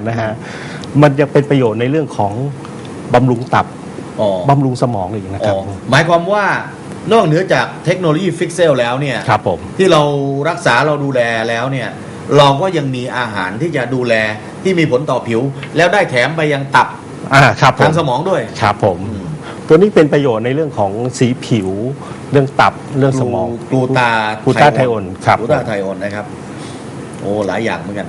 นะฮะมันจะเป็นประโยชน์ในเรื่องของบำรุงตับอ๋อบำรุงสมองอีกนะคอ๋รับ อหมายความว่านอกเหนือจากเทคโนโลยีฟิกเซลแล้วเนี่ยครับผม ที่เรารักษาเราดูแลแล้วเนี่ยเราก็ยังมีอาหารที่จะดูแลที่มีผลต่อผิว แล้วได้แถมไปยังตับอ่าครับผทามงสมองด้วย ครับผม อืม ตัวนี้เป็นประโยชน์ในเรื่องของสีผิว เรื่องตับเรื่องสมองกลูตากลูตาไทโอนครับ กลูตาไทโอนนะครับ โอ้หลายอย่างเหมือนกัน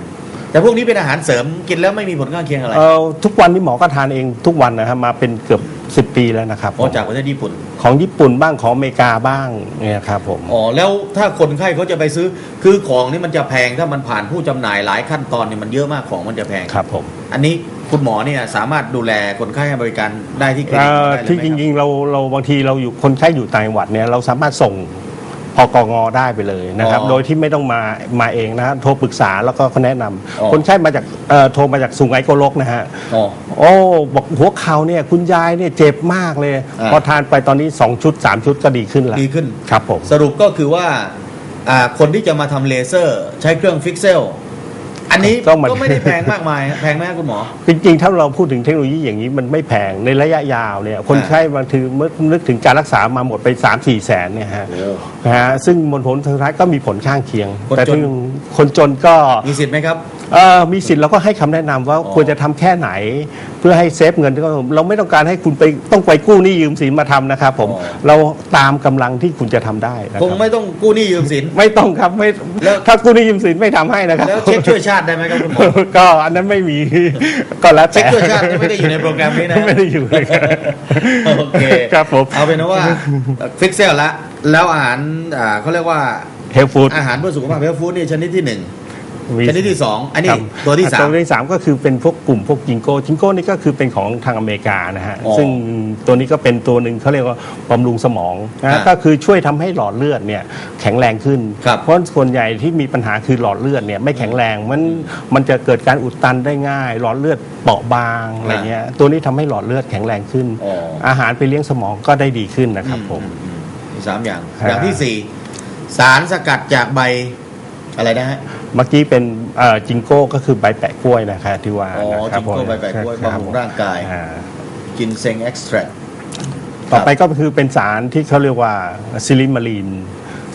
แต่พวกนี้เป็นอาหารเสริมกินแล้วไม่มีผลข้างเคียงอะไรเอ่อทุกวันนี้หมอก็ทานเองทุกวันนะครับมาเป็นเกือบสิบปีแล้วนะครับโอ้จากประเทศญี่ปุ่น ของญี่ปุ่นบ้างของอเมริกาบ้างเนี่ยครับผมอ๋อแล้วถ้าคนไข้เขาจะไปซื้อคือของนี่มันจะแพงถ้ามันผ่านผู้จำหน่ายหลายขั้นตอนเนี่ยมันเยอะมากของมันจะแพง ครับผมอันนี้คุณหมอเนี่ยสามารถดูแลคนไข้ให้บริการได้ที่คลินิเอ่กอได้เลยที่ไหมจครับ ริงๆเราเราบางทีเราอยู่คนไข้อยู่ต่างจังหวัดเนี่ยเราสามารถส่ง พกงได้ไปเลยนะครับ อ๋อโดยที่ไม่ต้องมามาเองนะฮะโทรปรึกษาแล้วก็เขาแนะนำอ๋อ คนไข้มาจากเอ่อโทรมาจากสุไหงโกลกนะฮะ อ๋อ โอ้บอกหัวเข่าเนี่ยคุณยายเนี่ยเจ็บมากเลย อ่าพอทานไปตอนนี้ 2 ชุด 3 ชุดก็ดีขึ้นแล้วดีขึ้น ครับผม สรุปก็คือว่าอ่าคนที่จะมาทำเลเซอร์ ใช้เครื่องฟิกเซล อันนี้ต้องมาก็ไม่ได้แพงมากมายฮะแพงไหมครับคุณหมอ จริงๆ ถ้าเราพูดถึงเทคโนโลยีอย่างนี้มันไม่แพงในระยะยาวเนี่ยคนไข้บางทีเมื่อนึกถึงการรักษามาหมดไป 3 4แสนเนี่ยฮะนะฮะซึ่งผลผลสุดท้ายก็มีผลข้างเคียง คนจน แต่ถึงคนจนก็มีสิทธิ์ไหมครับ เอ่อมีสิทธิ์เราก็ให้คำแนะนำว่าอ๋อควรจะทำแค่ไหน เพื่อให้เซฟเงินก็เราไม่ต้องการให้คุณไปต้องไปกู้หนี้ยืมสินมาทำนะครับผมอ๋อ เราตามกำลังที่คุณจะทำได้นะคคงรับไม่ต้องกู้หนี้ยืมสิน ไม่ต้องครับไม่แล้ว ถ้ากู้หนี้ยืมสินไม่ทำให้นะครับ แล้วเช็คช่วยชาติได้ไหมครับคุณหมอ ก็อันนั้นไม่มี ก็แล้วแต่เช็คช่วยชาติไม่ได้อยู่ในโปรแกรมนี้นะ ไม่ได้อยู่เลยครับโอเคครับผมเอาเป็นว่าฟิกเซลละแล้วอาหารอ่าเขาเรียกว่าเฮลฟูด อาหารเพื่อสุขภาพเฮลฟู้ดนี่ชนิดที่หนึ่ง ชนิดที่สองอันนี้ครับตัวที่สามตัวที่สามก็คือเป็นพวกกลุ่มพวกจิงโก้จิงโก้นี่ก็คือเป็นของทางอเมริกานะฮะอ๋อซึ่งตัวนี้ก็เป็นตัวหนึ่งเขาเรียกว่าบำรุงสมองนะอ่าก็คือช่วยทำให้หลอดเลือดเนี่ยแข็งแรงขึ้นครับเพราะส่วนใหญ่ที่มีปัญหาคือหลอดเลือดเนี่ยไม่แข็งแรงมันมันจะเกิดการอุดตันได้ง่าย หลอดเลือดเปราะบางอะไรเงี้ยตัวนี้ทำให้หลอดเลือดแข็งแรงขึ้นอ๋ออาหารไปเลี้ยงสมองก็ได้ดีขึ้นนะครับผมอือืมีสามอย่างฮะอย่างที่สี่สารสกัดจากใบ อะไรนะฮะเมื่อกี้เป็นเอ่อจิงโก้ก็คือใบแปะกล้วยนะครับที่ว่าอ๋อนะครับจิงโก้ผมใบแปะกล้วยครับบำรุงร่างกาย อ่กินเซงเอ็กซ์แทร ต่อไปก็คือเป็นสารที่เขาเรียกว่าซิลิมารีน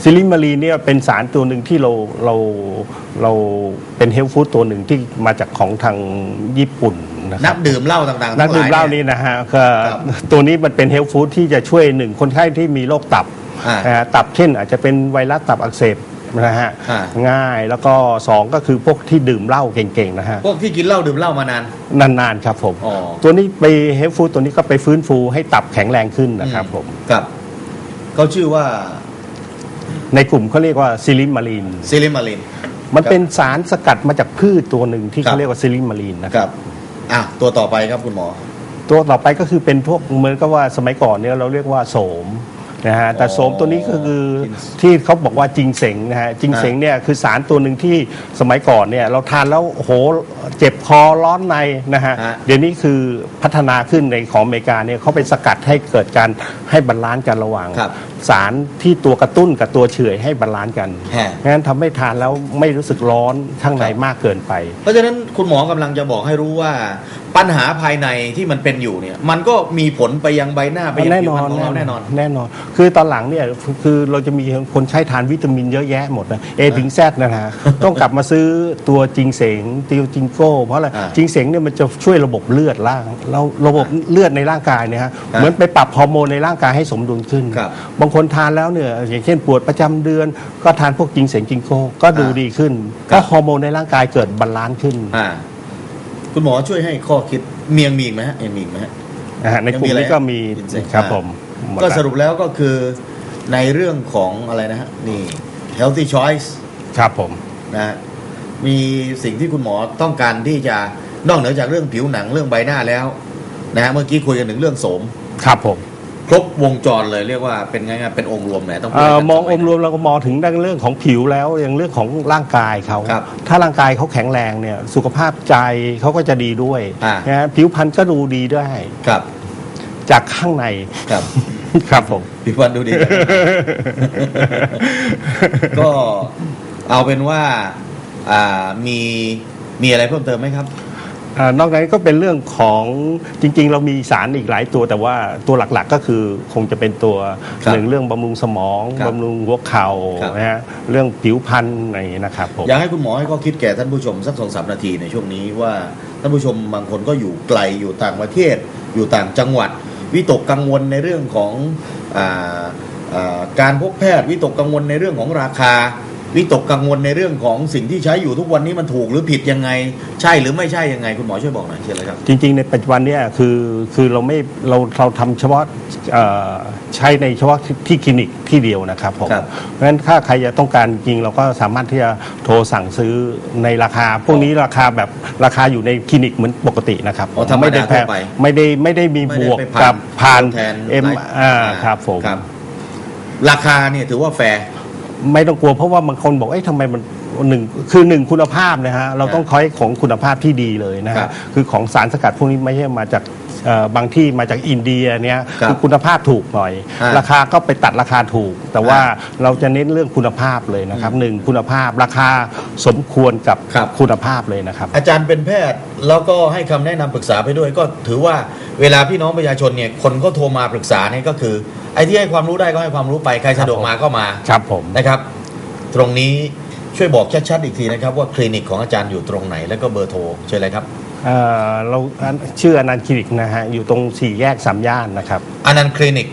ซิลิมารีนเนี่ยเป็นสารตัวหนึ่งที่เราเราเราเป็นเฮลฟู้ดตัวหนึ่งที่มาจากของทางญี่ปุ่นนะคนัรักบดื่มเหล้าต่างๆนักดื่มเหล้าทั้งยนี่นะฮะก็ครับตัวนี้มันเป็นเฮลฟู้ดที่จะช่วยหนึ่งคนไข้ที่มีโรคตับอ่า นะฮะตับเช่นอาจจะเป็นไวรัสตับอักเสบ นะฮะอ่า ง่ายแล้วก็สองก็คือพวกที่ดื่มเหล้าเก่งๆนะฮะพวกที่กินเหล้าดื่มเหล้ามานาน นานๆครับผมอ๋อ ตัวนี้ไปเฮลฟู้ดตัวนี้ก็ไปฟื้นฟูให้ตับแข็งแรงขึ้นนะครับผมครับเขาชื่อว่าในกลุ่มเขาเรียกว่าซิลิมารีน ซิลิมาลิน มันเป็นสารสกัดมาจากพืชตัวหนึ่งที่ครับ เขาเรียกว่าซิลิมารีนนะคครับ รับอะตัวต่อไปครับคุณหมอ ตัวต่อไปก็คือเป็นพวกเหมือนกับว่าสมัยก่อนเนี่ยเราเรียกว่าโสม นะฮะแต่โสมตัวนี้ก็คือที่เขาบอกว่าจิงเสงนะฮะจิงเสงเนี่ยคือสารตัวหนึ่งที่สมัยก่อนเนี่ยเราทานแล้วโอ้โหเจ็บคอร้อนในนะฮะฮะ เดี๋ยวนี้คือพัฒนาขึ้นในของอเมริกาเนี่ยเขาไปสกัดให้เกิดการให้บาลานซ์กันระหว่าง ครับสารที่ตัวกระตุ้นกับตัวเฉื่อยให้บาลานซ์กันฮะ งั้นทำให้ทานแล้วไม่รู้สึกร้อนข้างในมากเกินไป เพราะฉะนั้นคุณหมอกำลังจะบอกให้รู้ว่า ปัญหาภายในที่มันเป็นอยู่เนี่ย มันก็มีผลไปยังใบหน้าไปยังแน่ผินวอพรนรณของเราแน่นอน แน่นอน คือตอนหลังเนี่ยคือเราจะมีคนใช้ทานวิตามินเยอะแยะหมดนะเอถึงแซดนะฮะ ต้องกลับมาซื้อตัวจิงเสงติวจิงโก้ เพราะอะไรอ่าจิงเสงเนี่ยมันจะช่วยระบบเลือดล่างเราระบบเลือดในร่างกายเนี่ยฮะอ่าเหมือนไปปรับฮอร์โมนในร่างกายให้สมดุลขึ้น ครับบางคนทานแล้วเนี่ยอย่างเช่นปวดประจำเดือน ก็ทานพวกจิงเสงจิงโก้ก็ดูอ่าดีขึ้น ครัก็บฮอร์โมนในร่างกายเกิดบาลานซ์ขึ้น อ่า คุณหมอช่วยให้ข้อคิดเมียงมีอีกไหมฮะยังมีอีกไหมฮะ นะฮะในกลุ่มนี้ก็มียังมีอะไรครับอ่าผมหมดก็ละสรุปแล้วก็คือในเรื่องของอะไรนะฮะ นี่ healthy choice ครับผม นะฮะมีสิ่งที่คุณหมอต้องการที่จะนอกเหนือจากเรื่องผิวหนังเรื่องใบหน้าแล้ว นะฮะเมื่อกี้คุยกันถึงเรื่องโสม ครับผม ครบวงจรเลยเรียกว่าเป็นไงๆเป็นองค์รวมแหละต้องพูดเอ่อกันมองสองค์รวมเราก็มองถึงด้านเรื่องของผิวแล้วอย่างเรื่องของร่างกายเขาครับถ้าร่างกายเขาแข็งแรงเนี่ยสุขภาพใจเขาก็จะดีด้วยอ่านะฮะผิวพรรณก็ดูดีด้วยครับจากข้างใน ครับ ครับผม พี่วันดูดีจังก็เอาเป็นว่าอ่ามีมีอะไรเพิ่มเติมไหมครับ อ่านอกจากนั้นก็เป็นเรื่องของจริง ๆ เรามีสารอีกหลายตัวแต่ว่าตัวหลักๆก็คือคงจะเป็นตัวครับหนึ่งเรื่องบำรุงสมองครับบำรุงหัวเข่าครับ นะฮะเรื่องผิวพรรณอะไรอย่างนี้ยนะครับผม อยากให้คุณหมอให้ข้อคิดแก่ท่านผู้ชมสักสองสามนาทีในช่วงนี้ว่าท่านผู้ชมบางคนก็อยู่ไกลอยู่ต่างประเทศ อยู่ต่างจังหวัด วิตกกังวลในเรื่องของอาอ่าการพบแพทย์วิตกกังวลในเรื่องของราคา วิตกกังวลในเรื่องของสิ่งที่ใช้อยู่ทุกวันนี้มันถูกหรือผิดยังไง ใช่หรือไม่ใช่ยังไง คุณหมอช่วยบอกหน่อยเชิญเลยครับ จริง ๆ ในปัจจุบันเนี่ยคือคือเราไม่เราเราทำเฉพาะเอ่อใช้ในเฉพาะที่ที่คลินิกที่เดียวนะครับผมครับเพราะฉะนั้นถ้าใครจะต้องการจริงเราก็สามารถที่จะโทรสั่งซื้อในราคา พวกนี้ราคาแบบราคาอยู่ในคลินิกเหมือนปกตินะครับอ๋อธรรมดาไม่ได้แพงทั่วไปไม่ได้ไม่ได้มีไม่บได้วกไปกับผ่านตัวแทนเอ็มหลายอ่าครับผม ครับ ราคาเนี่ยถือว่าแฟร์ ไม่ต้องกลัวเพราะว่าบางคนบอกเอ๊ะทำไมมันหนึ่งคือหนึ่งคุณภาพนะฮะเราต้องคอยของคุณภาพที่ดีเลยนะครัฮะบคือของสารสกัดพวกนี้ไม่ใช่มาจากเอ่อบางที่มาจากอินเดียเนี่ยครับคือคุณภาพถูกหน่อยฮะราคาก็ไปตัดราคาถูก แต่ว่าเราจะเน้นเรื่องคุณภาพเลยนะครับหนึ่งคุณภาพราคาสมควรกับครับ คุณภาพเลยนะครับ อาจารย์เป็นแพทย์แล้วก็ให้คำแนะนำปรึกษาไปด้วยก็ถือว่าเวลาพี่น้องประชาชนเนี่ยคนก็โทรมาปรึกษาเนี่ยก็คือไอ้ที่ให้ความรู้ได้ก็ให้ความรู้ไปใครสะดวกมาก็มาครับผมนะครับ ตรงนี้ช่วยบอกชัดๆอีกทีนะครับ ว่าคลินิกของอาจารย์อยู่ตรงไหน แล้วก็เบอร์โทรเชิญเลยครับเอ่อเราอันชื่ออนันต์คลินิกนะฮะอยู่ตรงสี่แยกสามย่านนะครับอนันต์คลินิก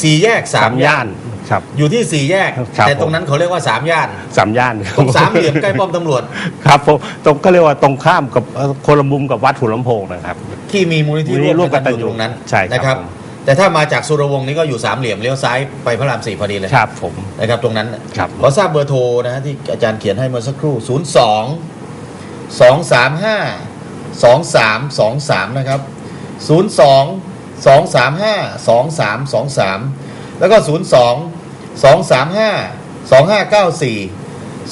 สี่แยกสามย่านครับ อยู่ที่สี่แยก ครับแต่ตรงนั้นเขาเรียกว่าสามย่านสามย่านตรงสามเหลี่ยมใกล้ป้อมตำรวจ ครับผมตรงก็เรียกว่าตรงข้ามกับเอ่อคนละมุมกับวัดหัวลำโพงนะครับ ที่มีมูลนิธิมูลนิธิร่วมร่วมกักันนอยู่ตรงนั้นใช่ครับนะครับ ผม แต่ถ้ามาจากสุรวงศ์นี่ก็อยู่สามเหลี่ยมเลี้ยวซ้ายไปพระรามสี่พอดีเลยครับผม นะครับ ตรงนั้นครับ ขอทราบเบอร์โทรนะฮะที่อาจารย์เขียนให้เมื่อสักครู่ 0 2 2 3 5 2 3 2 3 นะครับ 0 2 2 3 5 2 3 2 3 แล้วก็ 0 2 2 3 5 2 5 9 4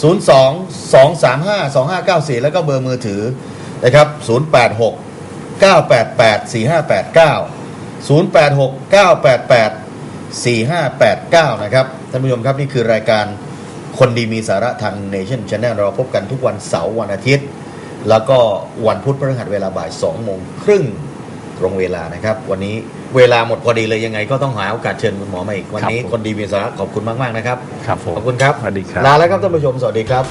0 2 2 3 5 2 5 9 4 แล้วก็เบอร์มือถือนะครับ 086 988 4589 086 988 4589 นะครับท่านผู้ชมครับนี่คือรายการคนดีมีสาระทาง Nation Channel เราพบกันทุกวันเสาร์วันอาทิตย์ แล้วก็วันพุธพฤหัสเวลาบ่าย2โมงครึ่งตรงเวลานะครับ วันนี้เวลาหมดพอดีเลยยังไงก็ต้องหาโอกาสเชิญคุณหมอมาอีกวันนี้ครับผม คนดีมีสาระขอบคุณมากๆนะครับ ครับผมขอบคุณครับ สวัสดีครับ ลาแล้วครับท่านผู้ชม สวัสดีครับ